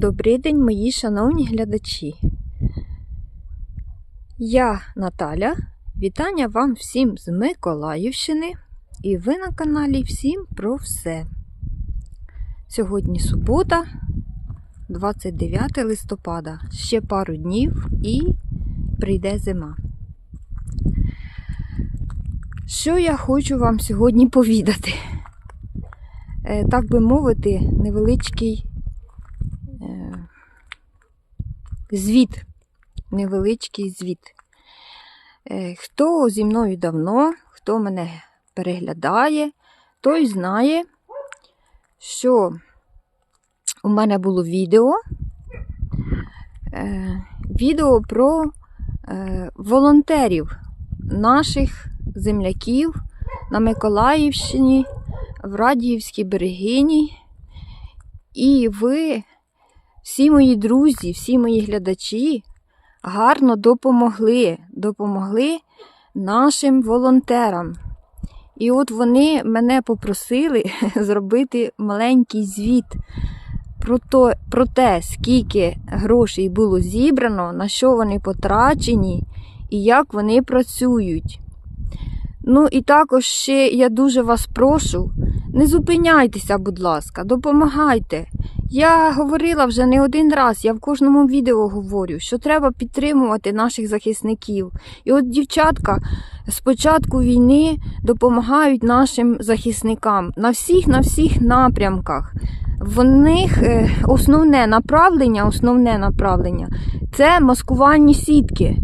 Добрий день, мої шановні глядачі. Я Наталя. Вітання вам всім з Миколаївщини. І ви на каналі Всім про все. Сьогодні субота, 29 листопада. Ще пару днів і прийде зима. Що я хочу вам сьогодні повідати? Е, Так би мовити, невеличкий е, звіт. Невеличкий звіт. Е, Хто зі мною давно, хто мене переглядає, той знає, що у мене було відео. е, Відео про е, волонтерів наших земляків на Миколаївщині, в Радіївській берегині. І ви, всі мої друзі, всі мої глядачі, гарно допомогли, допомогли нашим волонтерам. І от вони мене попросили зробити маленький звіт про, то, про те, скільки грошей було зібрано, на що вони потрачені і як вони працюють. Ну і також ще я дуже вас прошу, не зупиняйтеся, будь ласка, допомагайте. Я говорила вже не один раз, я в кожному відео говорю, що треба підтримувати наших захисників. І от дівчатка з початку війни допомагають нашим захисникам на всіх на всіх напрямках. В них е, основне направлення, основне направлення це маскувальні сітки.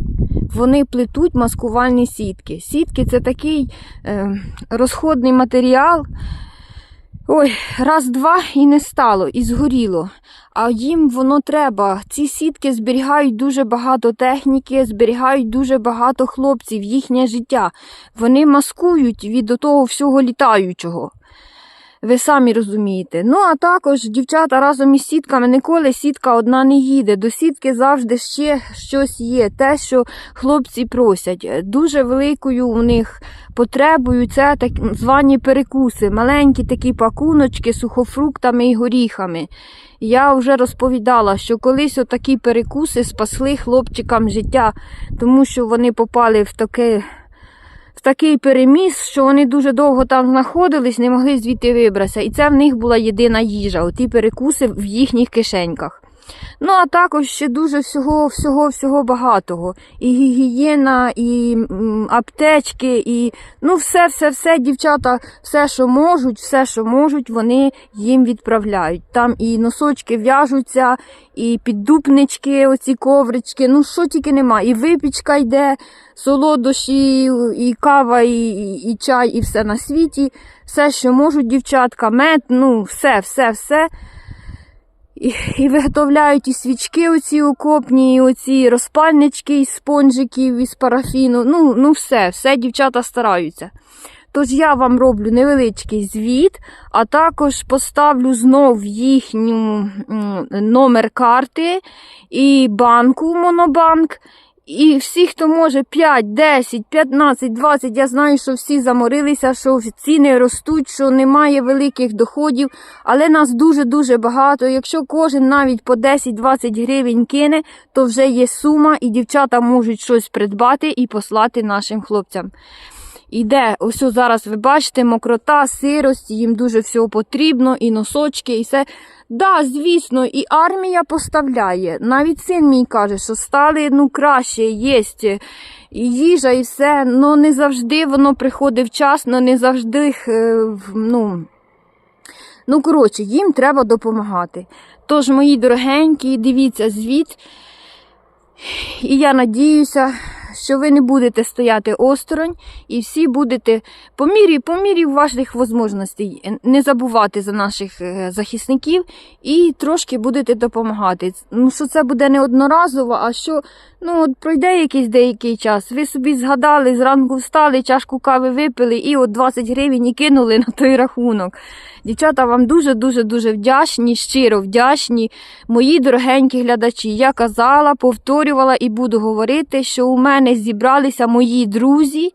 Вони плетуть маскувальні сітки. Сітки це такий е, розходний матеріал. Ой, раз-два і не стало, і згоріло. А їм воно треба. Ці сітки зберігають дуже багато техніки, зберігають дуже багато хлопців, їхнє життя. Вони маскують від того всього літаючого. Ви самі розумієте. Ну, а також дівчата разом із сітками ніколи сітка одна не їде. До сітки завжди ще щось є. Те, що хлопці просять. Дуже великою у них потребою це так звані перекуси, маленькі такі пакуночки з сухофруктами і горіхами. Я вже розповідала, що колись отакі перекуси спасли хлопчикам життя, тому що вони попали в таке такий переміс, що вони дуже довго там знаходились, не могли звідти вибратися. І це в них була єдина їжа, оті перекуси в їхніх кишеньках. Ну, а також ще дуже всього всього всього багатого. І гігієна, і аптечки, і ну, все, все, все, дівчата, все, що можуть, все, що можуть, вони їм відправляють. Там і носочки в'яжуться, і піддупнички, оці коврички, ну що тільки нема. І випічка йде, солодощі, і кава, і, і, і чай, і все на світі. Все, що можуть, дівчатка, мед, ну, все, все, все. І, і виготовляють і свічки оці окопні, і оці розпальнички із спонжиків, із парафіну. Ну, ну все, все дівчата стараються. Тож я вам роблю невеличкий звіт, а також поставлю знов їхню номер карти і банку Монобанк. І всі, хто може 5, 10, 15, 20, я знаю, що всі заморилися, що ціни ростуть, що немає великих доходів, але нас дуже-дуже багато. Якщо кожен навіть по 10-20 гривень кине, то вже є сума, і дівчата можуть щось придбати і послати нашим хлопцям. Іде, ось зараз ви бачите, мокрота, сирость, їм дуже всього потрібно, і носочки, і все. Да, звісно, і армія поставляє. Навіть син мій каже, що стали ну, краще, є і їжа, і все. Ну не завжди воно приходить вчасно, не завжди. е, ну, Ну, коротше, їм треба допомагати. Тож, мої дорогенькі, дивіться звіт. І я надіюся, що ви не будете стояти осторонь і всі будете по мірі, по мірі ваших можливостей е, не забувати за наших е, захисників і трошки будете допомагати. Ну, що це буде не одноразово, а що ну, от пройде якийсь деякий час. Ви собі згадали, зранку встали, чашку кави випили і от 20 гривень і кинули на той рахунок. Дівчата, вам дуже-дуже дуже вдячні, щиро вдячні. Мої дорогенькі глядачі. Я казала, повторювала і буду говорити, що у мене зібралися мої друзі,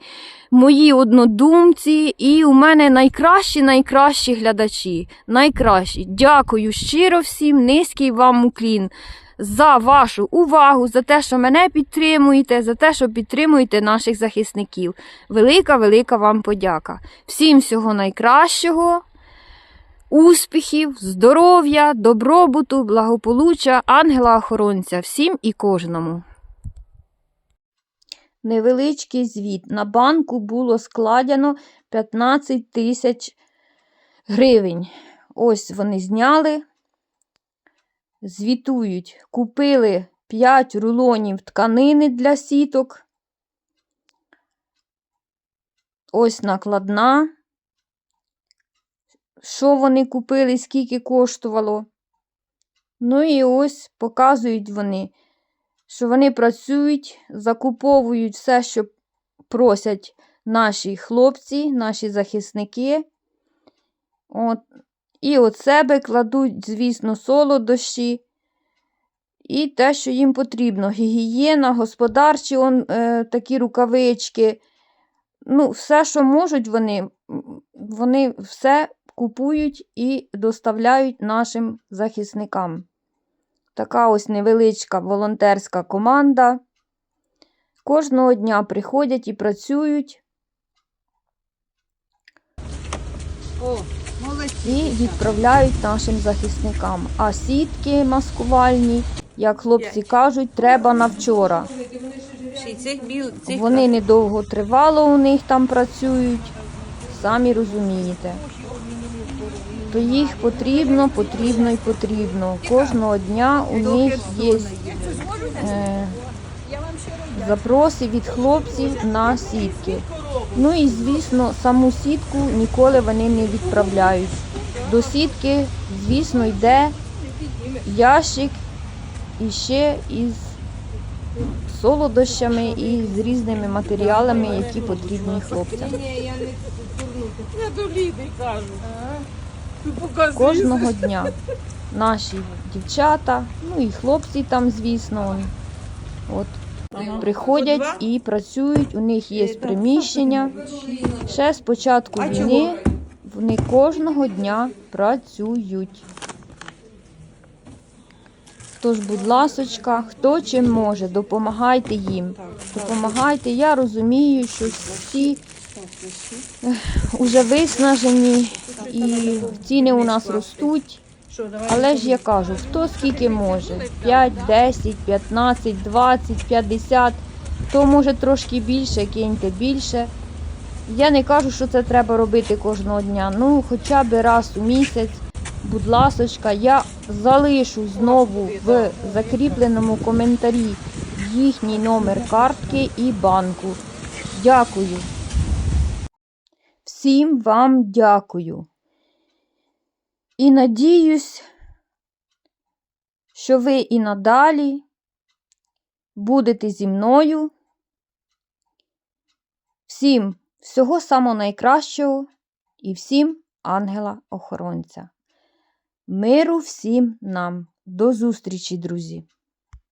мої однодумці, і у мене найкращі найкращі глядачі. Найкращі. Дякую щиро всім, низький вам уклін за вашу увагу, за те, що мене підтримуєте, за те, що підтримуєте наших захисників. Велика, велика вам подяка. Всім всього найкращого. Успіхів, здоров'я, добробуту, благополуччя, ангела-охоронця всім і кожному. Невеличкий звіт. На банку було складено 15 тисяч гривень. Ось вони зняли, звітують. Купили 5 рулонів тканини для сіток. Ось накладна. Що вони купили, скільки коштувало. Ну і ось показують вони, що вони працюють, закуповують все, що просять наші хлопці, наші захисники. От. І от себе кладуть, звісно, солодощі. І те, що їм потрібно. Гігієна, господарчі он, е, такі рукавички. Ну, все, що можуть вони, вони все купують і доставляють нашим захисникам. Така ось невеличка волонтерська команда. Кожного дня приходять і працюють О, молодці. і відправляють нашим захисникам. А сітки маскувальні, як хлопці кажуть, треба на вчора. Вони недовго тривало у них там працюють, самі розумієте. То їх потрібно, потрібно і потрібно. Кожного дня у них є е, запроси від хлопців на сітки. Ну і звісно, саму сітку ніколи вони не відправляють. До сітки, звісно, йде ящик і ще із солодощами і з різними матеріалами, які потрібні хлопцям. Я до Ліди кажу. Ти показуєш. Кожного дня наші дівчата, ну і хлопці там, звісно, от, приходять і працюють, у них є приміщення. Ще з початку війни вони кожного дня працюють. Тож, будь ласочка, хто чим може, допомагайте їм. Допомагайте. Я розумію, що всі вже виснажені і ціни у нас ростуть. Але ж я кажу, хто скільки може? 5, 10, 15, 20, 50, хто може трошки більше, киньте більше. Я не кажу, що це треба робити кожного дня. Ну, хоча б раз у місяць, будь ласочка, я залишу знову в закріпленому коментарі їхній номер картки і банку. Дякую. Всім вам дякую. І надіюсь, що ви і надалі будете зі мною. Всім всього самого найкращого і всім ангела-охоронця. Миру всім нам. До зустрічі, друзі!